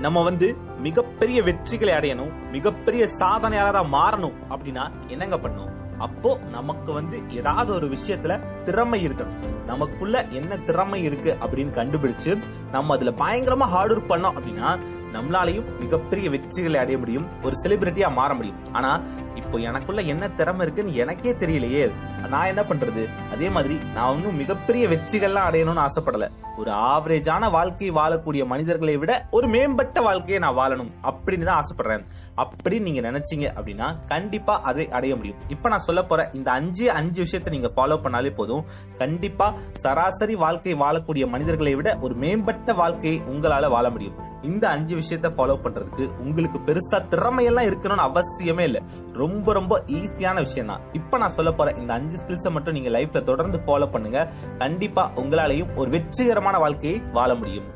நம்ம வந்து மிகப்பெரிய வெற்றிகளை அடையணும் மிகப்பெரிய சாதனையாளரா மாறணும் அப்படின்னா என்னங்க பண்ணும் அப்போ நமக்கு வந்து ஏதாவது ஒரு விஷயத்துல திறமை இருக்கணும். நமக்குள்ள என்ன திறமை இருக்கு அப்படின்னு கண்டுபிடிச்சு நம்ம அதுல பயங்கரமா ஹார்ட் ஒர்க் பண்ணோம் அப்படின்னா நம்மளாலையும் மிகப்பெரிய வெற்றிகளை அடைய முடியும். ஒரு செலிபிரிட்டியா மாற முடியும். ஆனா இப்போ எனக்குள்ள என்ன திறமை இருக்குன்னு எனக்கே தெரியலையே. நான் என்ன பண்றது? அதே மாதிரி நான் இன்னும் மிகப்பெரிய வெற்றிகள்லாம் அடையணும்னு ஆசைப்படல. ஒரு ஆவரேஜான வாழ்க்கை வாழக்கூடிய மனிதர்களை விட ஒரு மேம்பட்ட வாழ்க்கையை நான் வாழணும் அப்படின்னு தான் ஆசைப்படுறேன். அப்படி நீங்க நினைச்சீங்க அப்படின்னா கண்டிப்பா அதை அடைய முடியும். இப்ப நான் சொல்ல போற இந்த அஞ்சு அஞ்சு விஷயத்தை நீங்க ஃபாலோ பண்ணாலே போதும். கண்டிப்பா சராசரி வாழ்க்கை வாழக்கூடிய மனிதர்களை விட ஒரு மேம்பட்ட வாழ்க்கையை உங்களால வாழ முடியும். இந்த அஞ்சு விஷயத்த ஃபாலோ பண்றதுக்கு உங்களுக்கு பெருசா திறமையெல்லாம் இருக்கணும்னு அவசியமே இல்ல. ரொம்ப ரொம்ப ரொம்ப ஈஸியான விஷயம் தான் இப்ப நான் சொல்ல போற இந்த அஞ்சு ஸ்கில்ஸை மட்டும் நீங்க லைஃப்ல தொடர்ந்து ஃபாலோ பண்ணுங்க. கண்டிப்பா உங்களாலையும் ஒரு வெற்றிகரமான வாழ்க்கையை வாழ முடியும்.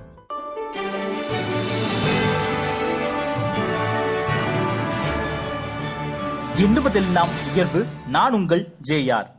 எண்ணுவதெல்லாம் உயர்வு. நான் உங்கள் ஜேஆர்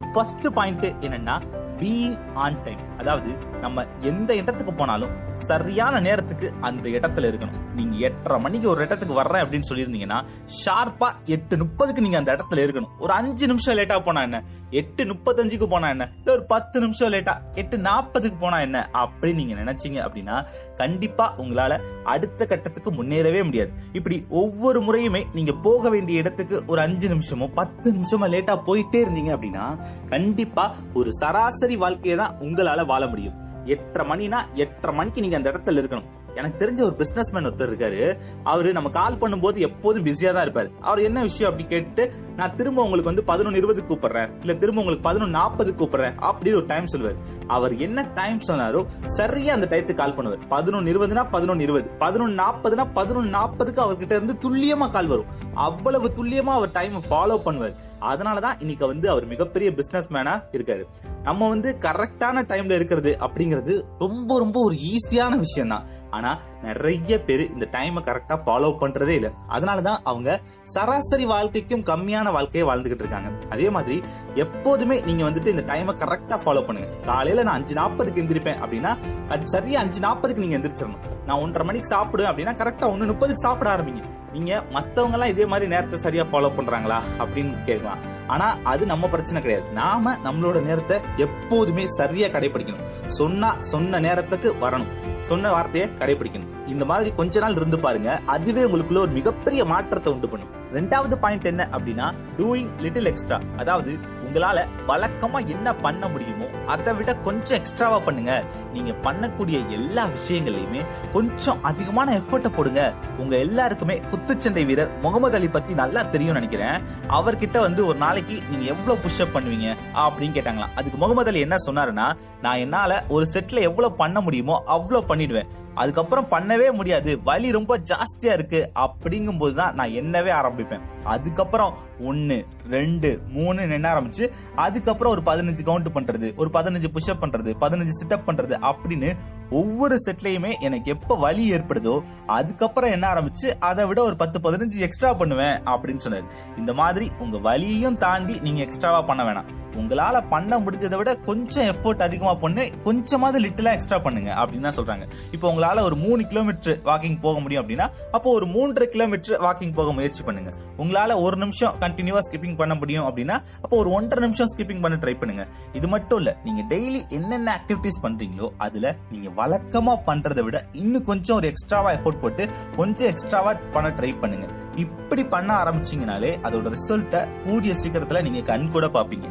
ஃபர்ஸ்ட் பாயிண்ட் என்னன்னா பீயிங் ஆன் டைம் அதாவது நம்ம எந்த இடத்துக்கு போனாலும் சரியான நேரத்துக்கு அந்த இடத்துல இருக்கணும். நீங்க எட்டரை மணிக்கு ஒரு இடத்துக்கு வர்றேன் அப்படின்னு சொல்லியிருந்தீங்கன்னா ஷார்ப்பா எட்டு முப்பதுக்கு நீங்க அந்த இடத்துல இருக்கணும். ஒரு அஞ்சு நிமிஷம் லேட்டா போனா என்ன? எட்டு முப்பத்தஞ்சுக்கு போனா என்ன? இல்ல ஒரு பத்து நிமிஷம் லேட்டா எட்டு நாற்பதுக்கு போனா என்ன? அப்படின்னு நீங்க நினைச்சீங்க அப்படின்னா கண்டிப்பா உங்களால அடுத்த கட்டத்துக்கு முன்னேறவே முடியாது. இப்படி ஒவ்வொரு முறையுமே நீங்க போக வேண்டிய இடத்துக்கு ஒரு அஞ்சு நிமிஷமோ பத்து நிமிஷமோ லேட்டா போயிட்டே இருந்தீங்க அப்படின்னா கண்டிப்பா ஒரு சராசரி வாழ்க்கையை தான் உங்களால வாழ முடியும். எட்டரை மணினா எட்டரை மணிக்கு நீங்க அந்த இடத்துல இருக்கணும். எனக்கு தெரிஞ்ச ஒரு பிசினஸ் மேன் ஒருத்தர் இருக்காரு. அவரு நம்ம கால் பண்ணும்போது எப்போதும் பிஸியா தான் இருப்பாரு. அவர் என்ன விஷயம் அப்படி கேட்டு நான் திரும்ப உங்களுக்கு வந்து பதினொன்று இருபது கூப்பிடுறேன். இல்ல திரும்ப உங்களுக்கு பதினொன்று நாற்பது கூப்பிடுறேன். அப்படின்னு ஒரு டைம் சொல்லுவார். அவர் என்ன டைம் சொன்னாரோ சரியா அந்த டயத்துக்கு கால் பண்ணுவார். பதினொன்று இருபதுனா பதினொன்று இருபது. பதினொன்று நாற்பதுனா பதினொன்று நாற்பதுக்கு அவர்கிட்ட இருந்து துல்லியமா கால் வரும். அவ்வளவு துல்லியமா அவர் டைம் ஃபாலோ பண்ணுவார். அதனாலதான் இன்னைக்கு வந்து அவர் மிகப்பெரிய பிசினஸ் மேனா இருக்காரு. நம்ம வந்து கரெக்டான டைம்ல இருக்கிறது அப்படிங்கிறது ரொம்ப ரொம்ப ஒரு ஈஸியான விஷயம் தான் ஆனா நிறைய பேர் இந்த டைமை கரெக்டா ஃபாலோ பண்றதே இல்லை. அதனாலதான் அவங்க சராசரி வாழ்க்கைக்கும் கம்மியான வாழ்க்கையை வாழ்ந்துகிட்டு இருக்காங்க. அதே மாதிரி எப்போதுமே நீங்க வந்துட்டு இந்த டைமை கரெக்டா ஃபாலோ பண்ணுங்க. காலையில நான் அஞ்சு நாற்பதுக்கு எந்திரிப்பேன் அப்படின்னா அது சரியா அஞ்சு நாற்பதுக்கு நீங்க எந்திரிச்சிடணும். நான் ஒன்றரை மணிக்கு சாப்பிடுவேன் அப்படின்னா கரெக்டா ஒன்னு முப்பதுக்கு சாப்பிட ஆரம்பிங்க. நீங்க மத்தவங்க எல்லாம் இதே மாதிரி நேரத்தை சரியா ஃபாலோ பண்றாங்களா அப்படின்னு கேட்கலாம். ஆனா அது நம்ம பிரச்சனை கிடையாது. நாம நம்மளோட நேரத்தை எப்போதுமே சரியா கடைபிடிக்கணும். சொன்னா சொன்ன நேரத்துக்கு வரணும். சொன்ன வார்த்தையை கடைபிடிக்கணும். இந்த மாதிரி கொஞ்ச நாள் இருந்து பாருங்க அதுவே உங்களுக்குள்ள ஒரு மிகப்பெரிய மாற்றத்தை உண்டு பண்ணும். ரெண்டாவது பாயிண்ட் என்ன அப்படின்னா டூயிங் லிட்டில் எக்ஸ்ட்ரா அதாவது உங்களால வழக்கமா என்ன பண்ண முடியுமோ அதை விட கொஞ்சம் எக்ஸ்ட்ராவா பண்ணுங்க. நீங்க பண்ணக்கூடிய எல்லா விஷயங்களையுமே கொஞ்சம் அதிகமான எஃபர்ட்டை போடுங்க. உங்க எல்லாருக்குமே குத்துச்சண்டை வீரர் முகமது அலி பத்தி நல்லா தெரியும் நினைக்கிறேன். அவர்கிட்ட வந்து ஒரு நாளைக்கு நீங்க எவ்வளவு புஷ் அப் பண்ணுவீங்க அப்படின்னு கேட்டாங்களாம். அதுக்கு முகமது அலி என்ன சொன்னாருன்னா நான் என்னால ஒரு செட்ல எவ்வளவு பண்ண முடியுமோ அவ்வளவு பண்ணிடுவேன். அதுக்கப்புறம் பண்ணவே முடியாது. வலி ரொம்ப ஜாஸ்தியா இருக்கு அப்படிங்கும் போதுதான் நான் என்னவே ஆரம்பிப்பேன். அதுக்கப்புறம் ஒன்னு ரெண்டு மூணு என்ன ஆரம்பிச்சு அதுக்கப்புறம் ஒரு பதினஞ்சு கவுண்ட் பண்றது ஒரு பதினஞ்சு புஷ்அப் பண்றது பதினஞ்சு சிட்டப் பண்றது அப்படின்னு ஒவ்வொரு செட்லையுமே எனக்கு எப்ப வலி ஏற்படுதோ அதுக்கப்புறம் என்ன ஆரம்பிச்சு அதை விட ஒரு பத்து பதினஞ்சு எக்ஸ்ட்ரா பண்ணுவேன் அப்படின்னு சொன்னாரு. இந்த மாதிரி உங்க வலியையும் தாண்டி நீங்க எக்ஸ்ட்ராவா பண்ண வேணாம். உங்களால பண்ண முடிஞ்சதை விட கொஞ்சம் எஃபோர்ட் அதிகமா பண்ணு கொஞ்சமாவது லிட்டிலா எக்ஸ்ட்ரா பண்ணுங்க அப்படின்னு தான் சொல்றாங்க. இப்போ உங்களால ஒரு மூணு கிலோமீட்டர் வாக்கிங் போக முடியும் அப்படின்னா அப்போ ஒரு மூன்றரை கிலோமீட்டர் வாக்கிங் போக முயற்சி பண்ணுங்க. உங்களால ஒரு நிமிஷம் கண்டினியூவா ஸ்கிப்பிங் பண்ண முடியும் அப்படின்னா அப்போ ஒரு ஒன்றரை நிமிஷம் ஸ்கிப்பிங் பண்ண ட்ரை பண்ணுங்க. இது மட்டும் இல்ல நீங்க டெய்லி என்னென்ன ஆக்டிவிட்டிஸ் பண்றீங்களோ அதுல நீங்க வழக்கமா பண்றதை விட இன்னும் கொஞ்சம் ஒரு எக்ஸ்ட்ராவா எஃபோர்ட் போட்டு கொஞ்சம் எக்ஸ்ட்ராவா பண்ண ட்ரை பண்ணுங்க. இப்படி பண்ண ஆரம்பிச்சீங்கனாலே அதோட ரிசல்ட்டை கூடிய சீக்கிரத்துல நீங்க கண் கூட பாப்பீங்க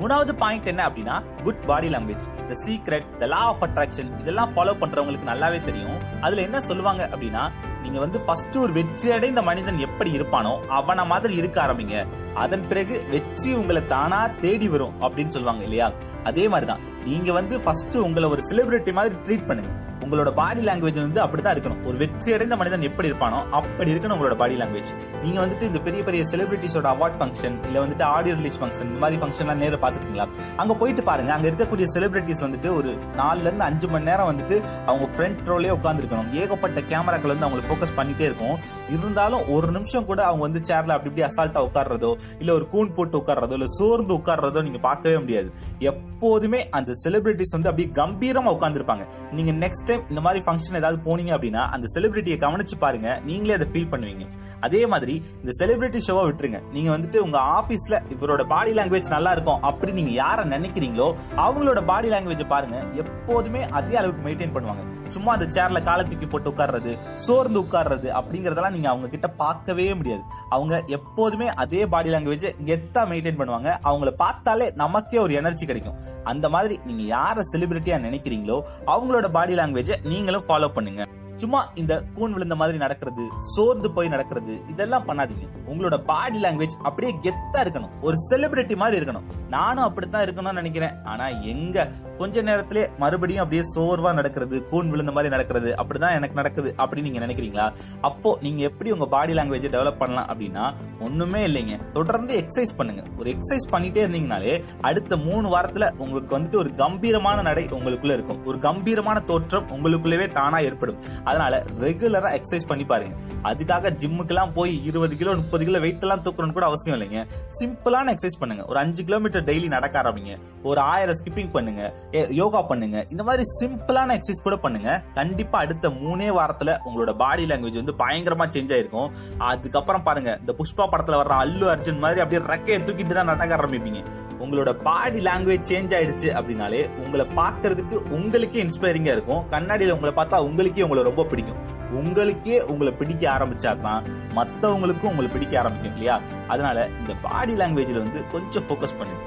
மூணாவது பாயிண்ட் என்ன அப்படின்னா good body language the secret the law of attraction இதெல்லாம் ஃபாலோ பண்றவங்களுக்கு நல்லாவே தெரியும். அதுல என்ன சொல்லுவாங்க அப்படின்னா நீங்க வந்து ஃபர்ஸ்ட் ஒரு வெற்றி அடைந்த மனிதன் எப்படி இருப்பானோ அவன மாதிரி இருக்க ஆரம்பிங்க. அதன் பிறகு வெற்றி உங்களை தானா தேடி வரும் அப்படின்னு சொல்லுவாங்க இல்லையா? அதே மாதிரிதான். நீங்க வந்து ஃபர்ஸ்ட் உங்களை ஒரு செலிபிரிட்டி மாதிரி ட்ரீட் பண்ணுங்க. உங்களோட பாடி லாங்குவேஜ் வந்து அப்படிதான் இருக்கணும். ஒரு வெற்றி அடைந்த மனிதன் எப்படி இருப்பானோ அப்படி இருக்கணும் உங்களோட பாடி லாங்குவேஜ் நீங்க வந்துட்டு இந்த பெரிய பெரிய செலிபிரிட்டிஸோட அவார்ட் ஃபங்க்ஷன் இல்ல வந்துட்டு ஆடியோ ரிலீஸ் ஃபங்க்ஷன் இந்த மாதிரி ஃபங்க்ஷன்லாம் நேரம் பார்த்துருக்கீங்களா? அங்க போயிட்டு பாருங்க. அங்க இருக்கக்கூடிய செலிபிரிட்டிஸ் வந்துட்டு ஒரு நாலுல இருந்து அஞ்சு மணி நேரம் வந்துட்டு அவங்க ஃப்ரண்ட் ரோலே உட்கார்ந்து இருக்கணும் ஏகப்பட்ட கேமராக்கள் வந்து அவங்களுக்கு ஃபோக்கஸ் பண்ணிட்டே இருக்கும். இருந்தாலும் ஒரு நிமிஷம் கூட அவங்க வந்து சேர்ல அப்படி இப்படி அசால்ட்டா உட்கார்றதோ இல்ல ஒரு கூன் போட்டு உட்கார்றதோ இல்ல சோர்ந்து உட்கார்றதோ நீங்க பார்க்கவே முடியாது. எப்போதுமே அந்த செலிபிரிட்டிஸ் வந்து அப்படியே கம்பீரமா உட்காந்துருப்பாங்க நீங்க நெக்ஸ்ட் டைம் இந்த மாதிரி ஃபங்க்ஷன் ஏதாவது போனீங்க அப்படின்னா அந்த செலிபிரிட்டியை கவனிச்சு பாருங்க. நீங்களே அதை ஃபீல் பண்ணுவீங்க. அதே மாதிரி இந்த செலிபிரிட்டி ஷோவை விட்டுருங்க. நீங்க வந்துட்டு உங்க ஆபீஸ்ல இவரோட பாடி லாங்குவேஜ் நல்லா இருக்கும் அப்படி நீங்க யார நினைக்கிறீங்களோ அவங்களோட பாடி லாங்குவேஜ் பாருங்க. எப்போதுமே அதே அளவுக்கு மெயின்டைன் பண்ணுவாங்க. சும்மா அந்த சேர்ல காலை தூக்கி போட்டு உட்கார்றது சோர்ந்து உட்கார்றது அப்படிங்கறதெல்லாம் நீங்க அவங்க கிட்ட பார்க்கவே முடியாது. அவங்க எப்போதுமே அதே பாடி லாங்குவேஜ் கெத்தா மெயின்டைன் பண்ணுவாங்க. அவங்கள பார்த்தாலே நமக்கே ஒரு எனர்ஜி கிடைக்கும். அந்த மாதிரி நீங்க யார செலிபிரிட்டியா நினைக்கிறீங்களோ அவங்களோட பாடி லாங்குவேஜை நீங்களும் ஃபாலோ பண்ணுங்க. சும்மா இந்த கூன் விழுந்த மாதிரி நடக்கிறது சோர்ந்து போய் நடக்கிறது இதெல்லாம் பண்ணாதீங்க. உங்களோட பாடி லாங்குவேஜ் அப்படியே கெத்தா இருக்கணும். ஒரு செலிபிரிட்டி மாதிரி இருக்கணும். நானும் அப்படித்தான் இருக்கணும்னு நினைக்கிறேன். ஆனா எங்க? கொஞ்ச நேரத்திலே மறுபடியும் அப்படியே சோர்வா நடக்கிறது கூன் விழுந்த மாதிரி நடக்கிறது அப்படிதான் எனக்கு நடக்குது அப்படின்னு நீங்க நினைக்கிறீங்களா? அப்போ நீங்க எப்படி உங்க பாடி லாங்குவேஜ் டெவலப் பண்ணலாம் அப்படின்னா ஒண்ணுமே இல்லைங்க. தொடர்ந்து எக்ஸசைஸ் பண்ணுங்க. ஒரு எக்ஸசைஸ் பண்ணிட்டே இருந்தீங்கனாலே அடுத்த மூணு வாரத்துல உங்களுக்கு வந்துட்டு ஒரு கம்பீரமான நடை உங்களுக்குள்ள இருக்கும். ஒரு கம்பீரமான தோற்றம் உங்களுக்குள்ளவே தானா ஏற்படும். அதனால ரெகுலரா எக்ஸசைஸ் பண்ணி பாருங்க. அதுக்காக ஜிம்முக்கெல்லாம் போய் இருபது கிலோ முப்பது கிலோ வெயிட் எல்லாம் தூக்கணும்னு கூட அவசியம் இல்லைங்க. சிம்பிளான எக்ஸசைஸ் பண்ணுங்க. ஒரு அஞ்சு கிலோமீட்டர் டெய்லி நடக்க ஆரம்பிங்க. ஒரு ஆயிரம் ஸ்கிப்பிங் பண்ணுங்க. ஏ- யோகா பண்ணுங்க. இந்த மாதிரி சிம்பிளான எக்ஸசைஸ் கூட பண்ணுங்க. கண்டிப்பா அடுத்த மூணே வாரத்துல உங்களோட பாடி லாங்குவேஜ் வந்து பயங்கரமா சேஞ்ச் ஆயிருக்கும். அதுக்கப்புறம் பாருங்க இந்த புஷ்பா படத்துல வர்ற அல்லு அர்ஜுன் மாதிரி அப்படியே ரெக்கையை தூக்கிட்டு தான் நடக்க ஆரம்பிப்பீங்க. உங்களோட பாடி லாங்குவேஜ் சேஞ்ச் ஆயிடுச்சு அப்படின்னாலே உங்களை பார்க்கறதுக்கு உங்களுக்கே இன்ஸ்பைரிங்கா இருக்கும். கண்ணாடியில் உங்களை பார்த்தா உங்களுக்கே உங்களை ரொம்ப பிடிக்கும். உங்களுக்கே உங்களை பிடிக்க ஆரம்பிச்சா தான் மற்றவங்களுக்கும் உங்களை பிடிக்க ஆரம்பிக்கும் இல்லையா? அதனால இந்த பாடி லாங்குவேஜில் வந்து கொஞ்சம் ஃபோக்கஸ் பண்ணுங்க.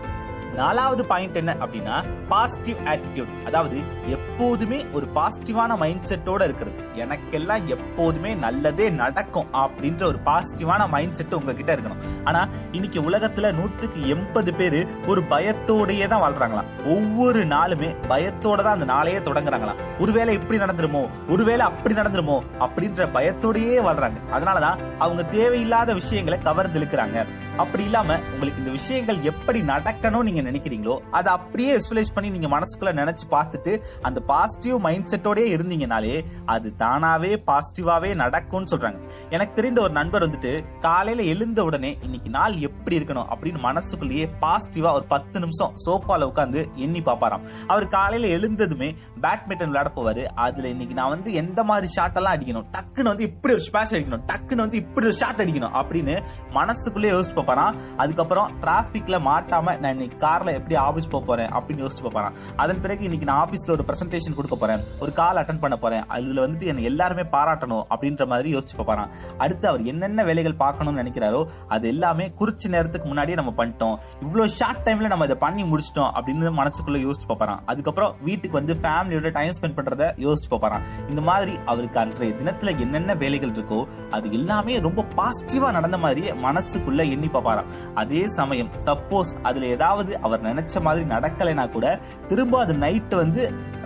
நாலாவது பாயிண்ட் என்ன அப்படின்னா பாசிட்டிவ் ஆட்டிடியூட் அதாவது எப்போதுமே ஒரு பாசிட்டிவான மைண்ட் செட்டோட இருக்கிறது. எனக்கெல்லாம் எப்போதுமே நல்லதே நடக்கும் அப்படின்ற ஒரு பாசிட்டிவான மைண்ட் செட் உங்ககிட்ட இருக்கணும். ஆனா இன்னைக்கு உலகத்துல நூத்துக்கு எண்பது பேரு ஒரு பயத்தோடயே தான் வாழ்றாங்களாம். ஒவ்வொரு நாளுமே பயத்தோட தான் அந்த நாளையே தொடங்குறாங்களாம். ஒருவேளை இப்படி நடந்துருமோ? ஒருவேளை அப்படி நடந்துருமோ? அப்படின்ற பயத்தோடயே வாழ்றாங்க. அதனாலதான் அவங்க தேவையில்லாத விஷயங்களை கவர்ந்து இழுக்கிறாங்க அப்படி இல்லாம உங்களுக்கு இந்த விஷயங்கள் எப்படி நடக்கணும் நீங்க நினைக்கிறீங்களோ அதை அப்படியே விசுவலைஸ் பண்ணி நீங்க மனசுக்குள்ள நினைச்சு பார்த்துட்டு அந்த பாசிட்டிவ் மைண்ட் செட்டோடயே இருந்தீங்கனாலே அது தானாவே பாசிட்டிவாவே நடக்கும்னு சொல்றாங்க. எனக்கு தெரிந்த ஒரு நண்பர் வந்துட்டு காலையில எழுந்த உடனே இன்னைக்கு நாள் எப்படி இருக்கணும் அப்படின்னு மனசுக்குள்ளேயே பாசிட்டிவா ஒரு பத்து நிமிஷம் சோஃபால உட்காந்து எண்ணி பாப்பாராம் அவர் காலையில எழுந்ததுமே பேட்மிண்டன் விளையாட போவாரு. அதுல இன்னைக்கு நான் வந்து எந்த மாதிரி ஷாட் எல்லாம் அடிக்கணும்? டக்குன்னு வந்து இப்படி ஒரு ஸ்பேஷ் அடிக்கணும். டக்குன்னு வந்து இப்படி ஒரு ஷாட் அடிக்கணும் அப்படின்னு மனசுக்குள்ளே யோசிச்சு பாப்பாராம் அதுக்கப்புறம் டிராபிக்ல மாட்டாம நான் இன்னைக்கு கார்ல எப்படி ஆபீஸ் போக போறேன் அப்படின்னு யோசிச்சு பாப்பாராம் அதன் பிறகு இன்னைக்கு நான் ஆபீஸ்ல ஒரு பிரசன்டேஷன் கொடுக்க போறேன். ஒரு கால் அட்டன் பண்ண போறேன். அதுல வந்துட்டு என்ன எல்லாருமே பாராட்டணும் அப்படின்ற மாதிரி யோசிச்சு பாப்பாராம் அடுத்து அவர் என்னென்ன வேலைகள் பார்க்கணும்னு நினைக்கிறாரோ அது எல்லாமே குறிச்ச நேரத்துக்கு முன்னாடியே நம்ம பண்ணிட்டோம். இவ்வளவு ஷார்ட் டைம்ல நம்ம இதை பண்ணி முடிச்சிட்டோம் அப்படின்னு மனசுக்குள்ள யோசிச்சு பார்ப்பாராம். அதுக்கப்புறம் வீட்டுக்கு வந்து ஃபேமிலியோட டைம் ஸ்பெண்ட் பண்றத யோசிச்சு பார்ப்பாராம். இந்த மாதிரி அவருக்கு அன்றைய தினத்துல என்னென்ன வேலைகள் இருக்கோ அது எல்லாமே ரொம்ப பாசிட்டிவா நடந்த மாதிரியே மனசுக்குள்ள எண்ணி பார்ப்பாராம். அதே சமயம் சப்போஸ் அதுல ஏதாவது அவர் நினைச்ச மாதிரி நடக்கலைனா கூட திரும்ப அது நைட் வந்து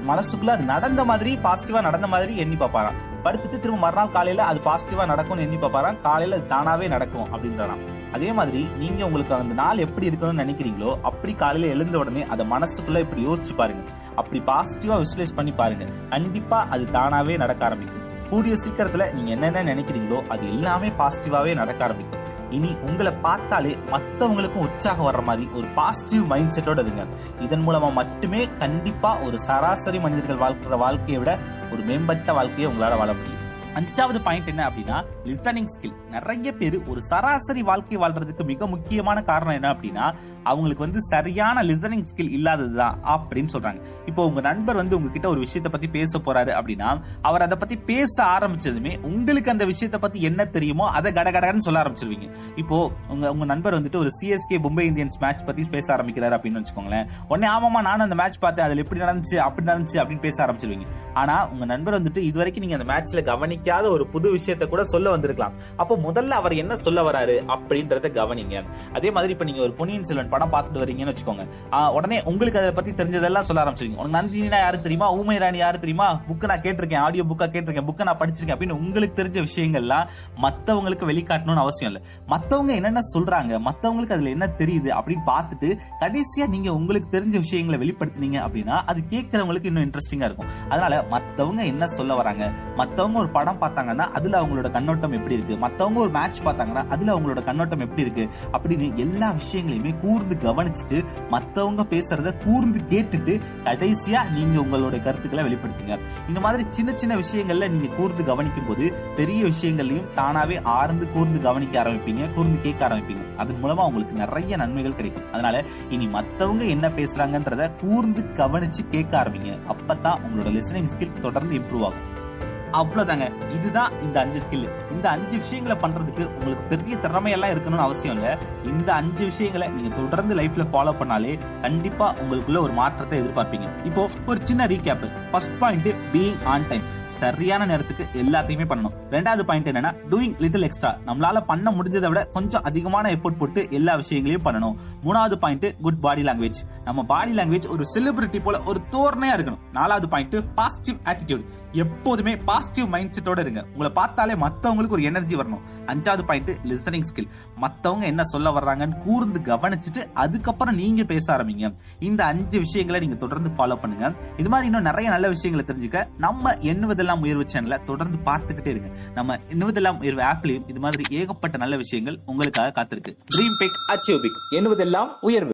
மனசுக்குள்ள அது நடந்த மாதிரி பாசிட்டிவா நடந்த மாதிரி எண்ணி பார்ப்பாராம். படுத்துட்டு திரும்ப மறுநாள் காலையில அது பாசிட்டிவா நடக்கும்னு எண்ணி பார்ப்பாராம். காலையில அது தானாவே நடக்கும் அப்படின்றாராம். அதே மாதிரி நீங்க உங்களுக்கு அந்த நாள் எப்படி இருக்கணும்னு நினைக்கிறீங்களோ அப்படி காலையில எழுந்த உடனே அதை மனசுக்குள்ள இப்படி யோசிச்சு பாருங்க. அப்படி பாசிட்டிவா விசுவலைஸ் பண்ணி பாருங்க. கண்டிப்பா அது தானாவே நடக்க ஆரம்பிக்கும். கூடிய சீக்கிரத்துல நீங்க என்னென்ன நினைக்கிறீங்களோ அது எல்லாமே பாசிட்டிவாவே நடக்க ஆரம்பிக்கும். இனி உங்களை பார்த்தாலே மற்றவங்களுக்கும் உற்சாகம் வர்ற மாதிரி ஒரு பாசிட்டிவ் மைண்ட் செட்டோட இருங்க. இதன் மூலமா மட்டுமே கண்டிப்பா ஒரு சராசரி மனிதர்கள் வாழ்க்கிற வாழ்க்கையை விட ஒரு மேம்பட்ட வாழ்க்கையை உங்களால வாழ முடியும். அஞ்சாவது பாயிண்ட் என்ன அப்படின்னா லிசனிங் ஸ்கில் நிறைய பேர் ஒரு சராசரி வாழ்க்கை வாழ்றதுக்கு மிக முக்கியமான காரணம் என்ன அப்படின்னா அவங்களுக்கு வந்து சரியான லிசனிங் ஸ்கில் இல்லாததுதான் அப்படின்னு சொல்றாங்க. இப்போ உங்க நண்பர் வந்து உங்ககிட்ட ஒரு விஷயத்தை பத்தி பேச போறாரு அப்படின்னா அவர் அதை பத்தி பேச ஆரம்பிச்சதுமே உங்களுக்கு அந்த விஷயத்தை பத்தி என்ன தெரியுமோ அதை கடகடன்னு சொல்ல ஆரம்பிச்சிருவீங்க. இப்போ உங்க உங்க நண்பர் வந்துட்டு ஒரு சிஎஸ்கே மும்பை இந்தியன்ஸ் மேட்ச் பத்தி பேச ஆரம்பிக்கிறாரு அப்படின்னு வச்சுக்கோங்களேன். உடனே ஆமாமா நானும் அந்த மேட்ச் பார்த்தேன். அதுல எப்படி நடந்துச்சு அப்படி நடந்துச்சு அப்படின்னு பேச ஆரம்பிச்சிருவீங்க. ஆனா உங்க நண்பர் வந்துட்டு இது வரைக்கும் நீங்க அந்த மேட்ச்ல கவனிக்காத ஒரு புது விஷயத்தை கூட சொல்ல வந்திருக்கலாம். அப்போ முதல்ல அவர் என்ன சொல்ல வராரு அப்படின்றத கவனிங்க. அதே மாதிரி இப்ப நீங்க ஒரு பொன்னியின் செல்வன் படம் பார்த்துட்டு வரீங்கன்னு வச்சுக்கோங்க. உடனே உங்களுக்கு அதை பத்தி தெரிஞ்சதெல்லாம் சொல்ல ஆரம்பிச்சிருங்க உனக்கு நந்தினா யாரு தெரியுமா? ஊமை ராணி யாரு தெரியுமா? புக்கு நான் கேட்டிருக்கேன் ஆடியோ புக்கா கேட்டிருக்கேன் புக்கை நான் படிச்சிருக்கேன் அப்படின்னு உங்களுக்கு தெரிஞ்ச விஷயங்கள்லாம் மத்தவங்களுக்கு வெளிக்காட்டணும்னு அவசியம் இல்லை. மத்தவங்க என்னென்ன சொல்றாங்க மத்தவங்களுக்கு அதுல என்ன தெரியுது அப்படின்னு பார்த்துட்டு கடைசியா நீங்க உங்களுக்கு தெரிஞ்ச விஷயங்களை வெளிப்படுத்தினீங்க அப்படின்னா அது கேட்கறவங்களுக்கு இன்னும் இன்ட்ரெஸ்டிங்கா இருக்கும். அதனால மத்தவங்க என்ன சொல்ல வராங்க மத்தவங்க ஒரு படம் படம் பார்த்தாங்கன்னா அதுல அவங்களோட கண்ணோட்டம் எப்படி இருக்கு? மத்தவங்க ஒரு மேட்ச் பார்த்தாங்கன்னா அதுல அவங்களோட கண்ணோட்டம் எப்படி இருக்கு? அப்படின்னு எல்லா விஷயங்களையுமே கூர்ந்து கவனிச்சுட்டு மத்தவங்க பேசுறத கூர்ந்து கேட்டுட்டு கடைசியா நீங்க உங்களோட கருத்துக்களை வெளிப்படுத்துங்க. இந்த மாதிரி சின்ன சின்ன விஷயங்கள்ல நீங்க கூர்ந்து கவனிக்கும் போது பெரிய விஷயங்கள்லையும் தானாவே ஆர்ந்து கூர்ந்து கவனிக்க ஆரம்பிப்பீங்க கூர்ந்து கேட்க ஆரம்பிப்பீங்க. அதன் மூலமா உங்களுக்கு நிறைய நன்மைகள் கிடைக்கும். அதனால இனி மத்தவங்க என்ன பேசுறாங்கன்றத கூர்ந்து கவனிச்சு கேட்க ஆரம்பிங்க. அப்பதான் உங்களோட லிசனிங் ஸ்கில் தொடர்ந்து இம்ப்ரூவ் ஆகும். அவ்வளவுதாங்க. இதுதான் இந்த அஞ்சு ஸ்கில் இந்த அஞ்சு விஷயங்களை பண்றதுக்கு உங்களுக்கு பெரிய திறமையெல்லாம் இருக்கணும்னு அவசியம் இல்ல. இந்த அஞ்சு விஷயங்களை நீங்க தொடர்ந்து லைஃப்ல ஃபாலோ பண்ணாலே கண்டிப்பா உங்களுக்குள்ள ஒரு மாற்றத்தை எதிர்பார்ப்பீங்க. இப்போ ஒரு சின்ன recap first point being on time சரியான நேரத்துக்கு எல்லாத்தையுமே பண்ணணும். ரெண்டாவது பாயிண்ட் என்னன்னா டூயிங் லிட்டில் எக்ஸ்ட்ரா நம்மளால பண்ண முடிஞ்சதை விட கொஞ்சம் அதிகமான எஃபோர்ட் போட்டு எல்லா விஷயங்களையும் பண்ணணும். மூணாவது பாயிண்ட் குட் பாடி லாங்குவேஜ் நம்ம பாடி லாங்குவேஜ் ஒரு செலிபிரிட்டி போல ஒரு தோரணையா இருக்கணும். நாலாவது பாயிண்ட் பாசிட்டிவ் ஆட்டிடியூட் எப்போதுமே பாசிட்டிவ் மைண்ட் செட்டோட இருங்க. உங்களை பார்த்தாலே மத்தவங்களுக்கு ஒரு எனர்ஜி வரணும். அஞ்சாவது பாயிண்ட் லிசனிங் ஸ்கில் மத்தவங்க என்ன சொல்ல வர்றாங்கன்னு கூர்ந்து கவனிச்சுட்டு அதுக்கப்புறம் நீங்க பேச ஆரம்பிங்க. இந்த அஞ்சு விஷயங்களை நீங்க தொடர்ந்து ஃபாலோ பண்ணுங்க. இது மாதிரி இன்னும் நிறைய நல்ல விஷயங்களை தெரிஞ்சுக்க நம்ம என்ன எண்ணுவதெல்லாம் உயர்வு சேனலை தொடர்ந்து பார்த்துக்கிட்டே இருங்க. நம்ம எண்ணுவதெல்லாம் உயர்வு ஆப்லயும் இது மாதிரி ஏகப்பட்ட நல்ல விஷயங்கள் உங்களுக்காக காத்திருக்கு. ட்ரீம் பிக் அச்சீவ் பிக் எண்ணுவதெல்லாம் உயர்வு.